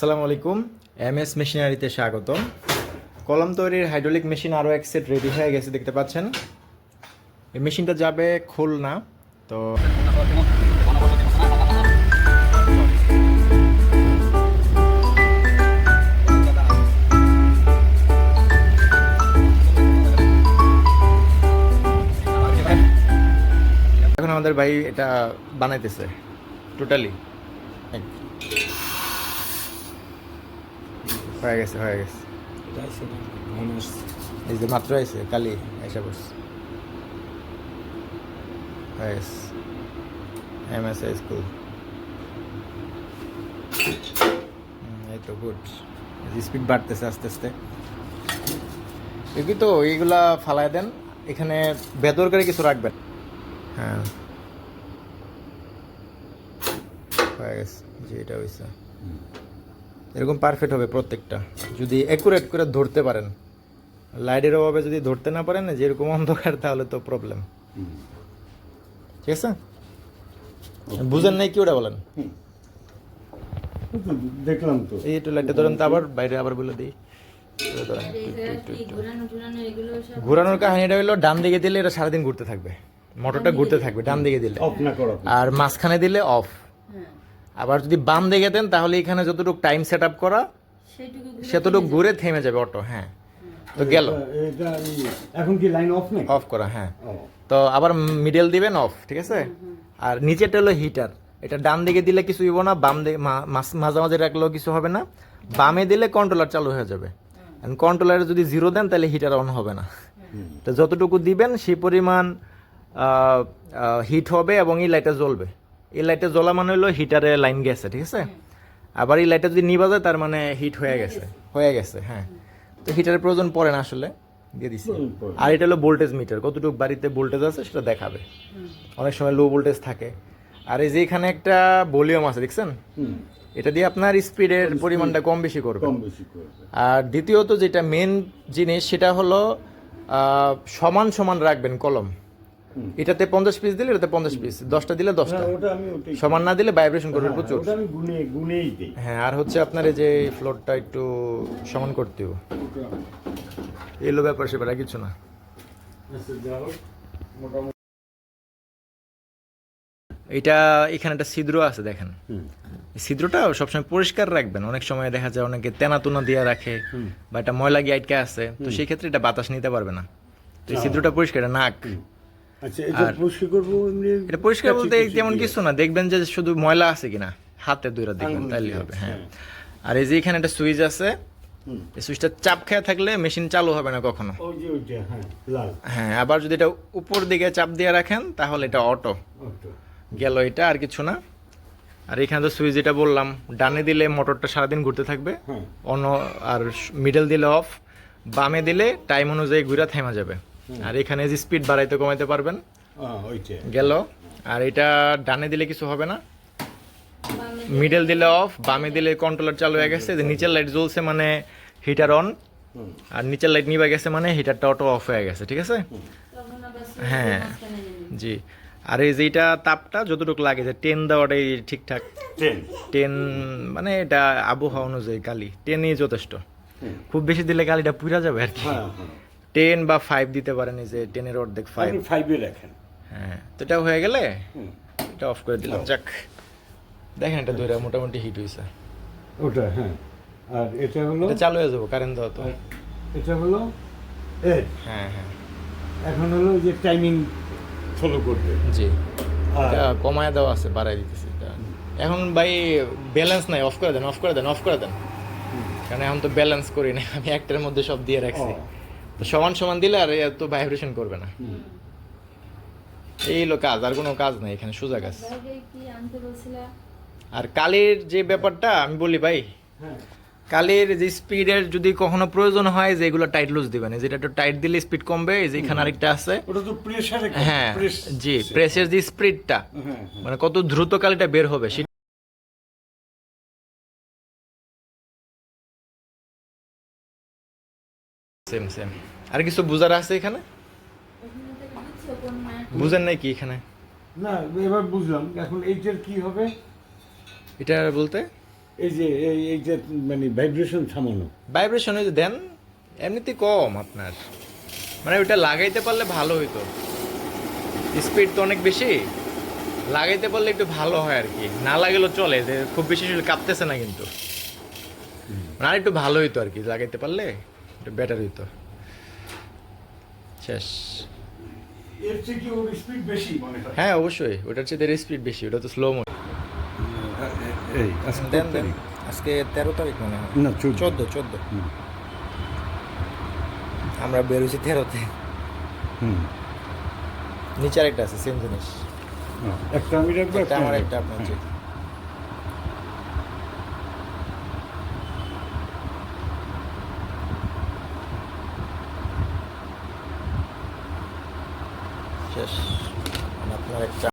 আসসালামু আলাইকুম M S মেশিনারিতে স্বাগতম। কলম তৈরির হাইড্রোলিক মেশিন আরও এক সেট রেডি হয়ে গেছে, দেখতে পাচ্ছেন। এই মেশিনটা যাবে খুলনা, তো এখন আমাদের ভাই এটা বানাইতেছে টোটালি হয়ে গেছে হয়ে গেছে। এই যে মাত্র আছে কালি এসে বস হয়ে গেছে। এম এস স্কুল এই তো গুড স্পিড বাড়তেছে আস্তে আস্তে। এগুলি তো এইগুলা ফালায় দেন এখানে বেদর করে কিছু রাখবেন। হ্যাঁ। হয়ে গেছে জি এটা হয়েছে এরকম পারফেক্ট হবে প্রত্যেকটা। যদি অ্যাকুরেট করে ধরতে পারেন। লাইটের অভাবে যদি ধরতে না পারেন যেরকম অন্ধকার তাহলে তো প্রবলেম ঠিক আছে? বুঝেন নাই কি ওটা বলেন? দেখলাম তো। এই একটু লাইটটা ধরেন তো আবার বাইরে আবার বলে দিই। ঘোরানোর কাহিনীটা হলো ডান দিকে দিলে এটা সারাদিন ঘুরতে থাকবে। মোটরটা ঘুরতে থাকবে ডান দিকে দিলে। অফ না করা আর মাঝখানে দিলে অফ আবার যদি বাম দিকে দেন তাহলে এখানে যতটুকু টাইম সেট আপ করা সেতটুকু ঘুরে থেমে যাবে অটো হ্যাঁ। তো গেল। এখন কি লাইন অফ নেই অফ করা হ্যাঁ। তো আবার মিডল দিবেন অফ ঠিক আছে? আর নিচেটা হলো হিটার এটা ডান দিকে দিলে কিছু হইব না বাম দিকে মাঝামাঝি রাখলেও কিছু হবে না। বামে দিলে কন্ট্রোলার চালু হয়ে যাবে। কন্ট্রোলারে যদি জিরো দেন তাহলে হিটার অন হবে না। তো যতটুকু দিবেন সেই পরিমাণ হিট হবে এবং এই লাইটটা জ্বলবে। এই লাইটটা জ্বলা মানে হলো হিটারে লাইন গেছে ঠিক আছে? আবার এই লাইটটা যদি নিবা যায় তার মানে হিট হয়ে গেছে। হয়ে গেছে হ্যাঁ। তো হিটারের প্রয়োজন পড়ে না আসলে দিয়ে না। আর এটা হলো ভোল্টেজ মিটার কতটুকু বাড়িতে ভোল্টেজ আছে সেটা দেখাবে। অনেক সময় লো ভোল্টেজ থাকে। আর এই যে এখানে একটা ভলিউম আছে দেখছেন? এটা দিয়ে আপনার স্পিডের পরিমাণটা কম বেশি করবে। আর দ্বিতীয়ত যেটা মেন জিনিস সেটা হলো সমান সমান রাখবেন কলম। এটাতে পঞ্চাশ পিস দিলে এটাতে পঞ্চাশ পিস দশটা দিলে দশটা। সমান না দিলে ভাইব্রেশন করবে হ্যাঁ, প্রচুর। হ্যাঁ আর হচ্ছে আপনার এই যে ফ্লোরটা একটু সমান করতে হবে। এলো ব্যাপার সেবার কিছু না। আচ্ছা, এটা এখানে একটা ছিদ্র আছে দেখেন। ছিদ্রটা সবসময় পরিষ্কার রাখবেন। অনেক সময় দেখা যায় অনেকে তেনা তুনা দিয়ে রাখে বা একটা ময়লা গিয়ে আছে। তো সেই ক্ষেত্রে এটা বাতাস নিতে পারবে না। তো এই ছিদ্রটা পরিষ্কার নাক। আর- এমনি? এটা পরিষ্কার বলতে তেমন কিছু না। দেখবেন যে শুধু ময়লা আছে কিনা হাতে দুইটা দেখবেন তাইলে হবে হ্যাঁ। হ্যাঁ। আর এই যে এখানে একটা সুইচ আছে। এই সুইচটা চাপ খেয়ে থাকলে মেশিন চালু হবে না কখনো। হ্যাঁ হ্যাঁ আবার যদি এটা উপর দিকে চাপ দিয়ে রাখেন তাহলে এটা অটো। গেল এটা আর কিছু না। আর এখানে তো সুইচ যেটা বললাম ডানে দিলে মোটরটা সারাদিন ঘুরতে থাকবে হ্যাঁ। অন্য আর মিডল দিলে অফ বামে দিলে টাইম অনুযায়ী ঘুরে থেমা যাবে। আর এখানে যে স্পিড বাড়াইতে কমাইতে পারবেন। গেল। আর এটা ডানে দিলে কিছু হবে না। মিডল দিলে অফ বামে দিলে কন্ট্রোলার চালু হয়ে গেছে। যে নিচের লাইট জ্বলছে মানে হিটার অন আর নিচের লাইট নিভে গেছে মানে হিটারটা অটো অফ হয়ে গেছে ঠিক আছে? হ্যাঁ। জি। আর এই যে এটা তাপটা যতটুকু লাগে যে টেন দেওয়াটাই ঠিকঠাক। টেন মানে এটা আবহাওয়া অনুযায়ী কালি টেনই যথেষ্ট। খুব বেশি দিলে কালিটা পুরা যাবে আর কি। হ্যাঁ হ্যাঁ। টেন বা ফাইভ দিতে পারেন এই যে টেনের অর্ধেক ফাইভ ফাইভে রাখেন হ্যাঁ তো এটা হয়ে গেলে এটা অফ করে দিলাম যাক। দেখেন এটা ধরে মোটামুটি হিট হয়েছে ওটা হ্যাঁ। আর এটা হলো এটা চালু হয়ে যাব কারেন্ট দেওয়া তো। এটা হলো এর হ্যাঁ হ্যাঁ। এখন হলো যে টাইমিং ফলো করবে। জি। এটা কমায় দেওয়া আছে বাড়াই দিতেছি এটা। এখন ভাই ব্যালেন্স নাই অফ করে দেন অফ করে দেন অফ করে দেন। কারণ এখন তো ব্যালেন্স করি না আমি একটার মধ্যে সব দিয়ে রাখছি। সমান সমান দিলে আর এত ভাইব্রেশন করবে না। এই হলো কাজ আর কোনো কাজ নাই এখানে সোজা কাজ। আর কালের যে ব্যাপারটা আমি বলি ভাই কালের কালির যে স্পিডের যদি কখনো প্রয়োজন হয় যে এগুলো টাইট লুজ দিবেন। যেটা একটু টাইট দিলে স্পিড কমবে এই যে এখানে আরেকটা আছে। ওটা তো প্রেসারে হ্যাঁ জি প্রেসের যে স্পিডটা হ্যাঁ হ্যাঁ। মানে কত দ্রুত কালিটা বের হবে সেম সেম আর কিছু বুঝার আছে এখানে? বুঝেন নাই কি এখানে? না এবার বুঝলাম। এখন এইটার কি হবে? এটা বলতে? এই যে এই এই যে মানে ভাইব্রেশন থামানো। ভাইব্রেশন যদি দেন এমনিতে কম আপনার। মানে ওইটা লাগাইতে পারলে ভালো হইতো। স্পিড তো অনেক বেশি। লাগাইতে পারলে একটু ভালো হয় আর কি। না লাগালেও চলে যে খুব বেশি কাঁপতেছে না কিন্তু। মানে আর একটু ভালো হইতো আর কি লাগাইতে পারলে। একটু বেটার হইতো শেষ হয়? হ্যাঁ অবশ্যই। ওটার চেয়ে স্পিড বেশি। ওটা তো স্লো এই আজকে দেন কত দেন। তারিখ? আজকে তেরো তারিখ মনে হয়। না চোদ্দ। চোদ্দ। আমরা বেরোছি তেরোতে। হুম। নিচে আরেকটা আছে সেম জিনিস। হ্যাঁ, একটা আমি রাখব একটা আমার একটা আপনার শেষ। আপনার একটা